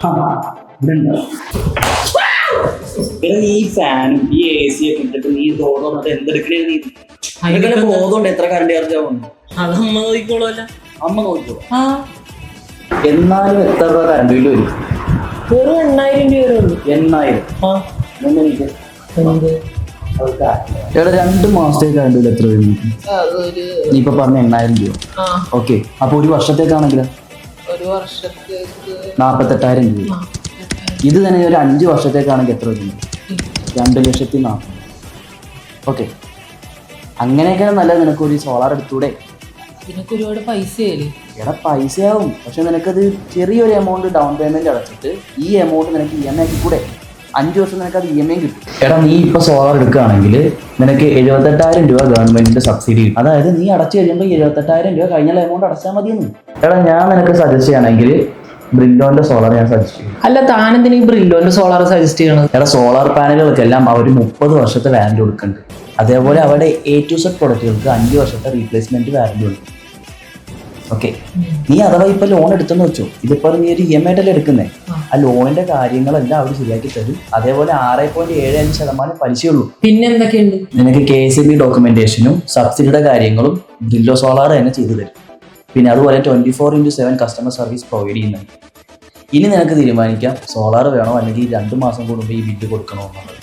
എടാ നീ ഈ ഫാനും ഈ എ സി ഒക്കെ ഇട്ടിട്ട് നീ തോട് വന്നിട്ട് എന്തെടുക്കണേ നീ? അതിനൊക്കെ ബോധമുണ്ട് എത്ര കറണ്ട് ചാർജ് ആവുന്നു അത് അമ്മ നോക്കിക്കോളൂല്ല അമ്മ നോക്കിക്കോളൂ. ആ. എന്നാലും എത്ര രൂപ കറണ്ട് ബില്ല് വരും? വെറും എണ്ണായിരം രൂപ ഉള്ളൂ. എണ്ണായിരം. രണ്ട് മാസത്തേക്ക് കറണ്ട് ബില്ല് എത്ര വരും? അതൊരു നീ ഇപ്പൊ പറഞ്ഞ എണ്ണായിരം രൂപ. ആ. ഓക്കെ അപ്പൊ ഒരു വർഷത്തേക്കാണെങ്കിൽ ഒരു വർഷത്തേക്ക് നാൽപ്പത്തെട്ടായിരം രൂപ. ഇത് തന്നെ ഒരു അഞ്ച് വർഷത്തേക്കാണെങ്കിൽ എത്ര വരും? രണ്ട് ലക്ഷത്തി നാൽപ്പത് ഓക്കെ. അങ്ങനെയൊക്കെ നല്ല നിനക്ക് ഒരു സോളാർ എടുത്തൂടെ? ഇതിനൊക്കെ ഒരുപാട് പൈസയായില്ലേ എടാ പൈസയാവും. പക്ഷെ നിനക്കത് ചെറിയൊരു എമൗണ്ട് ഡൗൺ പേയ്മെന്റ് അടച്ചിട്ട് ഈ എമൗണ്ട് നിനക്ക് ഇ എം ഐ കൂടെ അഞ്ച് വർഷം നിനക്ക് അത് ഇ എം ഐ കിട്ടും. എടാ നീ ഇപ്പൊ സോളാർ എടുക്കുകയാണെങ്കിൽ നിനക്ക് എഴുപത്തെട്ടായിരം രൂപ ഗവൺമെന്റിന്റെ സബ്സിഡി കിട്ടും. അതായത് നീ അടച്ചു കഴിയുമ്പോൾ എഴുപത്തെട്ടായിരം രൂപ കഴിഞ്ഞ എമൗണ്ട് അടച്ചാൽ മതിയെന്ന്. എടാ ഞാൻ നിനക്ക് സജസ്റ്റ് ചെയ്യണമെങ്കിൽ ബ്രില്ലോന്റെ സോളാർ ഞാൻ സജസ്റ്റ് ചെയ്യും. അല്ല താനെന്തിന് ഈ ബ്രില്ലോന്റെ സോളാർ സജസ്റ്റ് ചെയ്യണം എടാ സോളാർ പാനലുകൾക്കെല്ലാം അവർ മുപ്പത് വർഷത്തെ വാറന്റി കൊടുക്കുന്നുണ്ട്. അതേപോലെ അവരുടെ എ ടു സെറ്റ് പ്രൊഡക്റ്റുകൾക്ക് അഞ്ച് വർഷത്തെ റീപ്ലേസ്മെന്റ് വാറന്റി ഉണ്ട്. ഓക്കെ നീ അഥവാ ഇപ്പൊ ലോൺ എടുത്തെന്ന് വെച്ചോ ഇതിപ്പോ നീ ഒരു ഇ എം ഐ എടുക്കുന്നേ? ആ ലോണിന്റെ കാര്യങ്ങളെല്ലാം അവർ ശരിയാക്കി തരും. അതേപോലെ ആറ് പോയിന്റ് ഏഴ് അഞ്ച് ശതമാനം പലിശയുള്ളൂ. പിന്നെ എന്തൊക്കെയുണ്ട്? നിനക്ക് കെ എസ് ബി ഡോക്യുമെന്റേഷനും സബ്സിഡിയുടെ കാര്യങ്ങളും ബ്രില്ലോ സോളാർ തന്നെ ചെയ്തു തരും. പിന്നെ അതുപോലെ twenty four into seven customer service provide ചെയ്യുന്നുണ്ട്. ഇനി നിനക്ക് തീരുമാനിക്കാം സോളാർ വേണോ അല്ലെങ്കിൽ രണ്ട് മാസം കൂടുമ്പോൾ ഈ ബില്ല് കൊടുക്കണോ എന്നുള്ളത്.